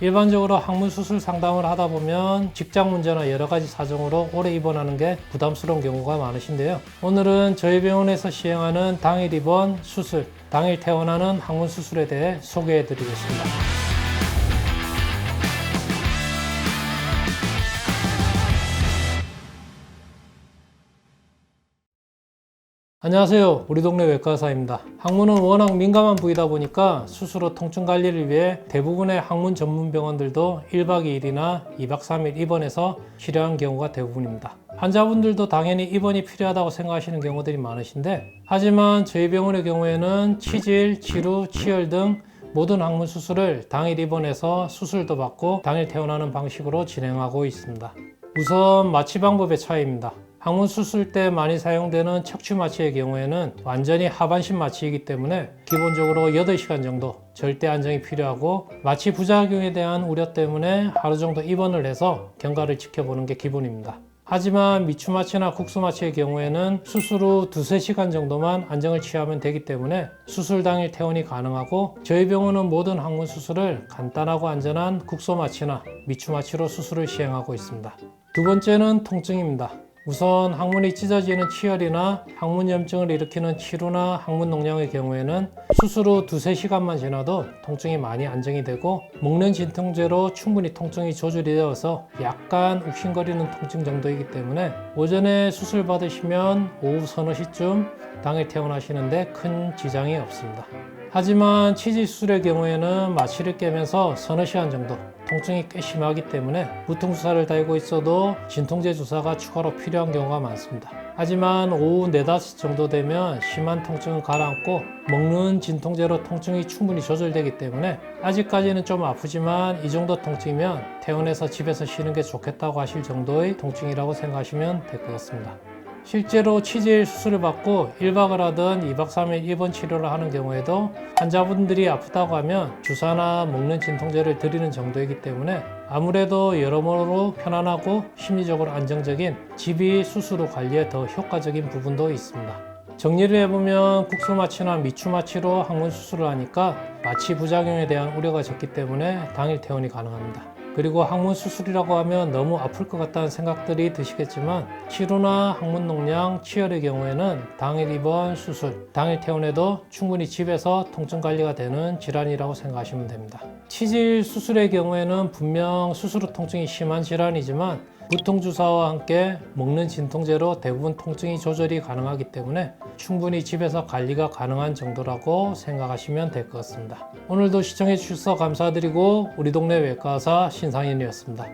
일반적으로 항문 수술 상담을 하다 보면 직장 문제나 여러 가지 사정으로 오래 입원하는 게 부담스러운 경우가 많으신데요. 오늘은 저희 병원에서 시행하는 당일 입원 수술, 당일 퇴원하는 항문 수술에 대해 소개해 드리겠습니다. 안녕하세요. 우리 동네 외과의사입니다. 항문은 워낙 민감한 부위다 보니까 수술 후 통증 관리를 위해 대부분의 항문 전문 병원들도 1박 2일이나 2박 3일 입원해서 치료한 경우가 대부분입니다. 환자분들도 당연히 입원이 필요하다고 생각하시는 경우들이 많으신데 하지만 저희 병원의 경우에는 치질, 치루, 치열 등 모든 항문 수술을 당일 입원해서 수술도 받고 당일 퇴원하는 방식으로 진행하고 있습니다. 우선 마취 방법의 차이입니다. 항문 수술 때 많이 사용되는 척추 마취의 경우에는 완전히 하반신 마취이기 때문에 기본적으로 8시간 정도 절대 안정이 필요하고 마취 부작용에 대한 우려 때문에 하루 정도 입원을 해서 경과를 지켜보는 게 기본입니다. 하지만 미추 마취나 국수 마취의 경우에는 수술 후 두세 시간 정도만 안정을 취하면 되기 때문에 수술 당일 퇴원이 가능하고 저희 병원은 모든 항문 수술을 간단하고 안전한 국소 마취나 미추 마취로 수술을 시행하고 있습니다. 두 번째는 통증입니다. 우선 항문이 찢어지는 치열이나 항문 염증을 일으키는 치루나 항문 농양의 경우에는 수술 후 두세 시간만 지나도 통증이 많이 안정이 되고 먹는 진통제로 충분히 통증이 조절이 되어서 약간 욱신거리는 통증 정도이기 때문에 오전에 수술 받으시면 오후 서너 시쯤 당일 퇴원하시는데 큰 지장이 없습니다. 하지만 치질 수술의 경우에는 마취를 깨면서 서너 시간 정도 통증이 꽤 심하기 때문에 무통 주사를 달고 있어도 진통제 주사가 추가로 필요한 경우가 많습니다. 하지만 오후 4, 5시 정도 되면 심한 통증은 가라앉고 먹는 진통제로 통증이 충분히 조절되기 때문에 아직까지는 좀 아프지만 이 정도 통증이면 퇴원해서 집에서 쉬는 게 좋겠다고 하실 정도의 통증이라고 생각하시면 될 것 같습니다. 실제로 치질 수술을 받고 1박을 하든 2박 3일 입원 치료를 하는 경우에도 환자분들이 아프다고 하면 주사나 먹는 진통제를 드리는 정도이기 때문에 아무래도 여러모로 편안하고 심리적으로 안정적인 집이 수술 후 관리에 더 효과적인 부분도 있습니다. 정리를 해보면 국소 마취나 미추 마취로 항문 수술을 하니까 마취 부작용에 대한 우려가 적기 때문에 당일 퇴원이 가능합니다. 그리고 항문 수술이라고 하면 너무 아플 것 같다는 생각들이 드시겠지만 치료나 항문 농양, 치열의 경우에는 당일 입원 수술, 당일 퇴원해도 충분히 집에서 통증 관리가 되는 질환이라고 생각하시면 됩니다. 치질 수술의 경우에는 분명 수술 후 통증이 심한 질환이지만 무통 주사와 함께 먹는 진통제로 대부분 통증이 조절이 가능하기 때문에 충분히 집에서 관리가 가능한 정도라고 생각하시면 될 것 같습니다. 오늘도 시청해 주셔서 감사드리고 우리 동네 외과의사 신상인이었습니다.